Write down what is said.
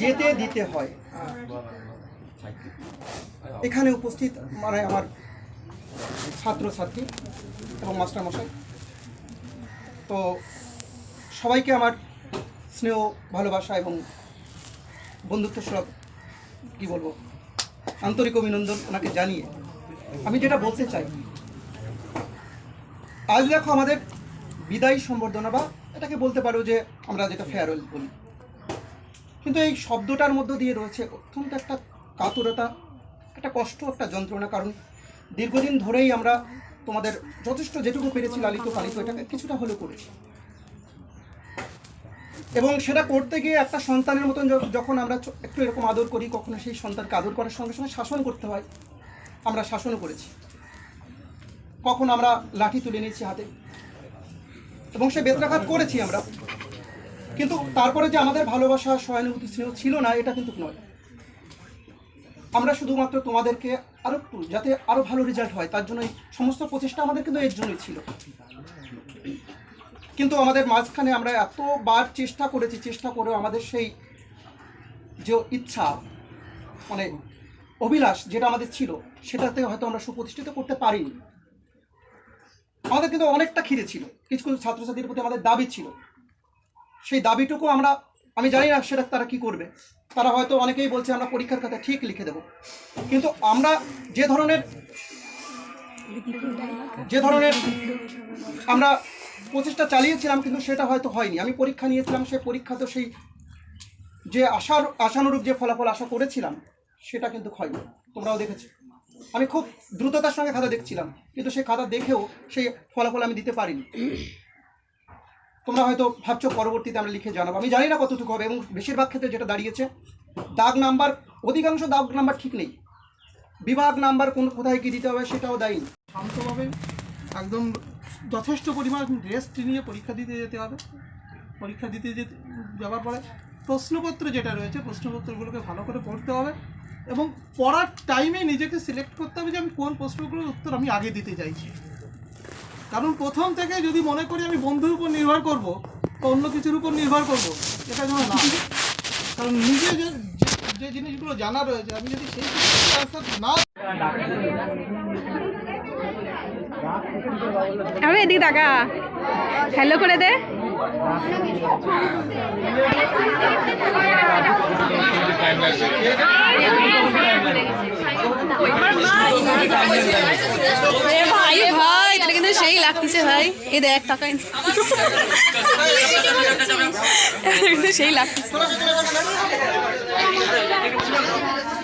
যেতে দিতে হয়। এখানে উপস্থিত মানে আমার ছাত্রছাত্রী এবং মাস্টারমশাই। তো সবাইকে আমার স্নেহ, ভালোবাসা এবং বন্ধুত্ব সব কী বলব, আন্তরিক অভিনন্দন ওনাকে জানিয়ে আমি যেটা বলতে চাই, আজ দেখো আমাদের বিদায়ী সম্বর্ধনা বা এটাকে বলতে পারো যে আমরা যেটা ফেয়ারওয়েল বলি। কিন্তু এই শব্দটার মধ্য দিয়ে রয়েছে অত্যন্ত একটা কাতরতা, একটা কষ্ট, একটা যন্ত্রণা। কারণ দীর্ঘদিন ধরেই আমরা তোমাদের যথেষ্ট যেটুকু পেরেছি লালিত পালিত এটাকে কিছুটা হলেও করেছি। এবং সেটা করতে গিয়ে একটা সন্তানের মতন যখন আমরা একটু এরকম আদর করি, কখনো সেই সন্তানকে আদর করার সঙ্গে সঙ্গে শাসন করতে হয়। আমরা শাসনও করেছি। কখন আমরা লাঠি তুলে নিয়েছি হাতে। এবং সে বেত্রাঘাত করেছি আমরা। কিন্তু তারপরে যে আমাদের ভালোবাসা, সহানুভূতি, স্নেহ ছিল না, এটা কিন্তু নয়। আমরা শুধুমাত্র তোমাদেরকে আরও একটু, যাতে আরও ভালো রেজাল্ট হয়, তার জন্য সমস্ত প্রচেষ্টা আমাদের কিন্তু এর জন্যই ছিল। কিন্তু আমাদের মাঝখানে আমরা এতবার চেষ্টা করেছি, চেষ্টা করেও আমাদের সেই যে ইচ্ছা মানে অভিলাষ যেটা আমাদের ছিল, সেটাতে হয়তো আমরা সুপ্রতিষ্ঠিত করতে পারিনি। আমাদের কিন্তু অনেকটা খিদে ছিল। কিছু কিছু ছাত্রছাত্রীর প্রতি আমাদের দাবি ছিল। সেই দাবিটুকু আমরা, আমি জানি না সেটা তারা কি করবে। তারা হয়তো অনেকেই বলছে, আমরা পরীক্ষার খাতা ঠিক লিখে দেব। কিন্তু আমরা যে ধরনের যে ধরনের আমরা প্রচেষ্টা চালিয়েছিলাম, কিন্তু সেটা হয়তো হয়নি। আমি পরীক্ষা নিয়েছিলাম সেই পরীক্ষাতে সেই যে আশার, আশানুরূপ যে ফলাফল আশা করেছিলাম, সেটা কিন্তু হয়নি। তোমরাও দেখেছ। আমি খুব দ্রুততার সঙ্গে খাতা দেখছিলাম, কিন্তু সেই খাতা দেখেও সেই ফলাফল আমি দিতে পারিনি। তোমরা হয়তো ভাবছ পরবর্তীতে আমরা লিখে জানাব। আমি জানি না কতটুকু হবে এবং বেশিরভাগ ক্ষেত্রে যেটা দাঁড়িয়েছে, দাগ নাম্বার, অধিকাংশ দাগ নাম্বার ঠিক নেই। বিভাগ নাম্বার কোন কোথায় কি দিতে হবে সেটাও দেয়নি শান্তভাবে একদম যথেষ্ট পরিমাণ রেস্ট নিয়ে পরীক্ষা দিতে যেতে হবে। পরীক্ষা দিতে যেতে যাওয়ার পরে প্রশ্নপত্র যেটা রয়েছে, প্রশ্নপত্রগুলোকে ভালো করে পড়তে হবে এবং পড়ার টাইমে নিজেকে সিলেক্ট করতে হবে যে আমি কোন প্রশ্নগুলোর উত্তর আমি আগে দিতে চাইছি। কারণ প্রথম থেকে যদি মনে করি আমি বন্ধুর উপর নির্ভর করব বা অন্য কিছুর উপর নির্ভর করব এটা যেন না কারণ নিজে যে জিনিসগুলো জানা রয়েছে আমি যদি সেই অ্যান্সার না আমি এদিকে টাকা হ্যালো করে দে এ ভাই এটা কিন্তু সেই লাগতেছে ভাই। এই দেখ টাকা সেই লাগতেছে